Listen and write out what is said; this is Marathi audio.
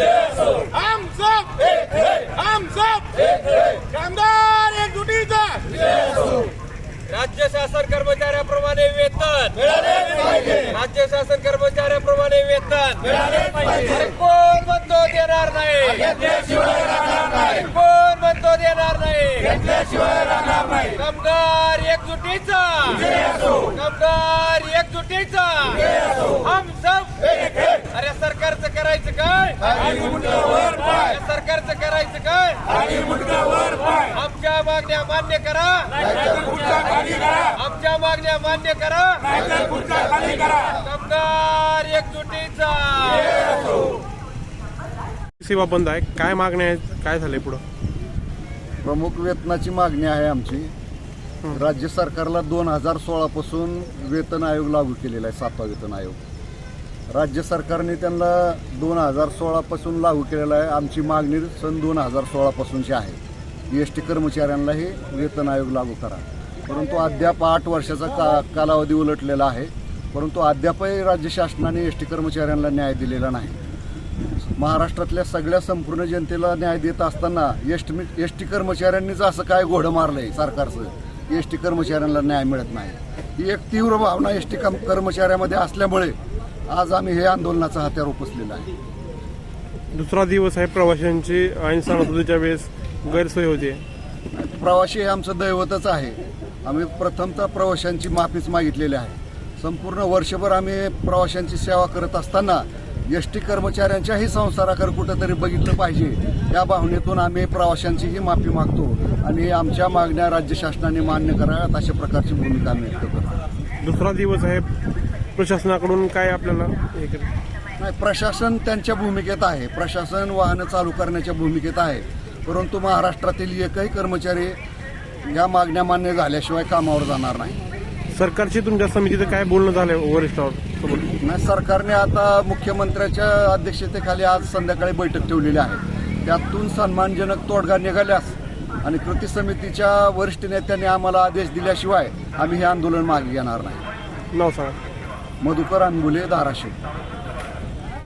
हम सब हम सब राज्य शासन कर्मचाऱ्याप्रमाणे वेतन. राज्य शासन कर्मचाऱ्याप्रमाणे वेतन. कोण म्हणतो देणार नाही. कोण म्हणतो देणार नाही. कामगार एकजुटीचा. कामगार एकजुटीचा. काय? सरकारचं करायचं काय? आमच्या मागण्या मान्य करा. आमच्या मागण्या मान्य करा. कामगार एकजुटीचा. सेवा बंद आहे. काय मागण्या आहेत? काय झालंय पुढं? प्रमुख वेतनाची मागणी आहे आमची. राज्य सरकारला दोन हजार सोळापासून वेतन आयोग लागू केलेला आहे सातवा वेतन आयोग. राज्य सरकारने त्यांना दोन हजार सोळापासून लागू केलेला आहे. आमची मागणी सन दोन हजार सोळापासूनची आहे. एस टी कर्मचाऱ्यांनाही वेतन आयोग लागू करा. परंतु अद्याप आठ वर्षाचा का कालावधी उलटलेला आहे. परंतु अद्यापही राज्य शासनाने एस टी कर्मचाऱ्यांना न्याय दिलेला नाही. महाराष्ट्रातल्या सगळ्या संपूर्ण जनतेला न्याय देत असताना एस टी एस टी कर्मचाऱ्यांनीच असं काय घोडं मारलं आहे सरकारचं? एस टी कर्मचाऱ्यांना न्याय मिळत नाही. ही एक तीव्र भावना एस टी कर्मचाऱ्यामध्ये असल्यामुळे आज आम्ही हे आंदोलनाचा हत्यार उपसलेला आहे. दुसरा दिवस आहे प्रवाशांची ऐन सणासुदीच्या वेळेस गैरसोय होते. प्रवासी हे आमचं दैवतच आहे. आम्ही प्रथमतः प्रवाशांची माफीच मागितलेली आहे. संपूर्ण वर्षभर आम्ही प्रवाशांची सेवा करत असताना एस टी कर्मचाऱ्यांच्याही संसाराकडे कुठंतरी बघितलं पाहिजे. या भावनेतून आम्ही प्रवाशांचीही माफी मागतो आणि आमच्या मागण्या राज्य शासनाने मान्य कराव्यात अशा प्रकारची भूमिका आम्ही व्यक्त करतो. दुसरा दिवस आहे प्रशासनाकडून काय आपल्याला हे केलं? नाही प्रशासन त्यांच्या भूमिकेत आहे. प्रशासन वाहनं चालू करण्याच्या भूमिकेत आहे. परंतु महाराष्ट्रातील एकही कर्मचारी या मागण्या मान्य झाल्याशिवाय कामावर जाणार नाही. सरकारशी तुमच्या समितीचं काय बोलणं झालंय वरिष्ठावर सोबत नाही सरकारने आता मुख्यमंत्र्याच्या अध्यक्षतेखाली आज संध्याकाळी बैठक ठेवलेली आहे. त्यातून सन्मानजनक तोडगा निघाल्यास आणि कृती समितीच्या वरिष्ठ नेत्यांनी आम्हाला आदेश दिल्याशिवाय आम्ही हे आंदोलन मागे घेणार नाही. नाव सांगा. मधुकर अनबुले धाराशिव.